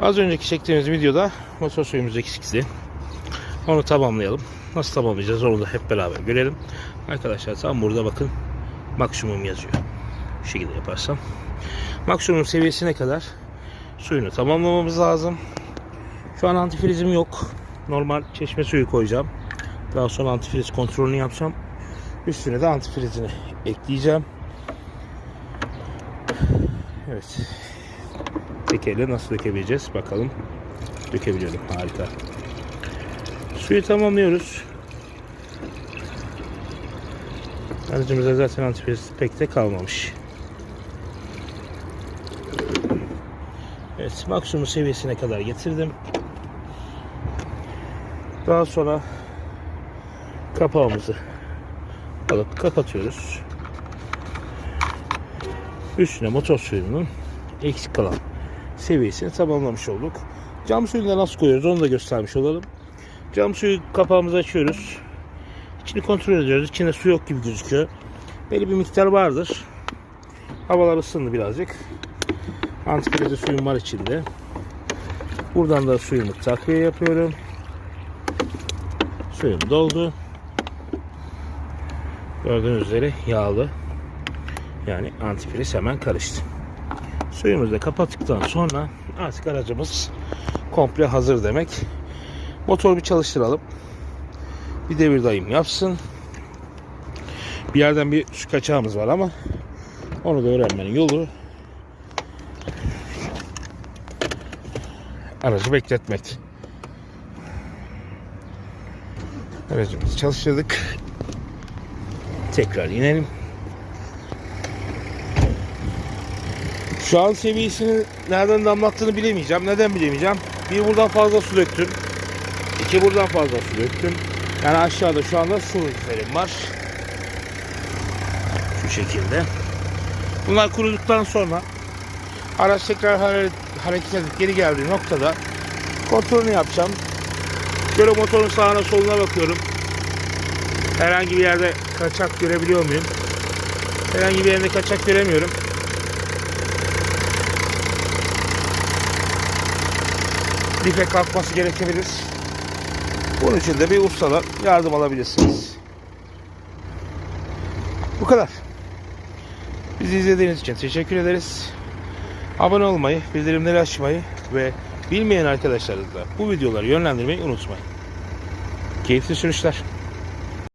Az önceki çektiğimiz videoda motor suyumuz eksikti. Onu tamamlayalım. Nasıl tamamlayacağız onu da hep beraber görelim. Arkadaşlar tam burada bakın maksimum yazıyor. Bu şekilde yaparsam. Maksimum seviyesine kadar suyunu tamamlamamız lazım. Şu an antifrizim yok. Normal çeşme suyu koyacağım. Daha sonra antifriz kontrolünü yapacağım. Üstüne de antifrizini ekleyeceğim. Evet. Tek elle nasıl dökebileceğiz bakalım. Dökebiliyorum. Harika. Suyu tamamlıyoruz. Aracımızda zaten antifriz pek de kalmamış. Evet, maksimum seviyesine kadar getirdim. Daha sonra kapağımızı alıp kapatıyoruz. Üstüne motor suyunun eksik kalan seviyesini tamamlamış olduk. Cam suyunu da nasıl koyuyoruz onu da göstermiş olalım. Cam suyu kapağımızı açıyoruz. İçini kontrol ediyoruz. İçinde su yok gibi gözüküyor. Belli bir miktar vardır. Havalar ısındı birazcık. Antifrize suyum var içinde. Buradan da suyumu takviye yapıyorum. Suyum doldu. Gördüğünüz üzere yağlı. Yani antifriz hemen karıştı. Suyumuzu da kapattıktan sonra artık aracımız komple hazır demek. Motoru bir çalıştıralım. Bir devir dayım yapsın. Bir yerden bir su kaçağımız var ama onu da öğrenmenin yolu aracı bekletmek. Aracımızı çalıştırdık. Tekrar inelim. Şu an seviyesini nereden damlattığını bilemeyeceğim. Neden bilemeyeceğim? Bir buradan fazla su döktüm. İki buradan fazla su döktüm. Yani aşağıda şu anda su izlerim var. Şu şekilde. Bunlar kuruduktan sonra araç tekrar hare- hareket edip geri geldiği noktada kontrolünü yapacağım. Şöyle motorun sağına soluna bakıyorum. Herhangi bir yerde kaçak görebiliyor muyum? Herhangi bir yerinde kaçak göremiyorum. Dife kalkması gerekebilir. Bunun için de bir ustadan yardım alabilirsiniz. Bu kadar. Bizi izlediğiniz için teşekkür ederiz. Abone olmayı, bildirimleri açmayı ve bilmeyen arkadaşlarınızla bu videoları yönlendirmeyi unutmayın. Keyifli sürüşler.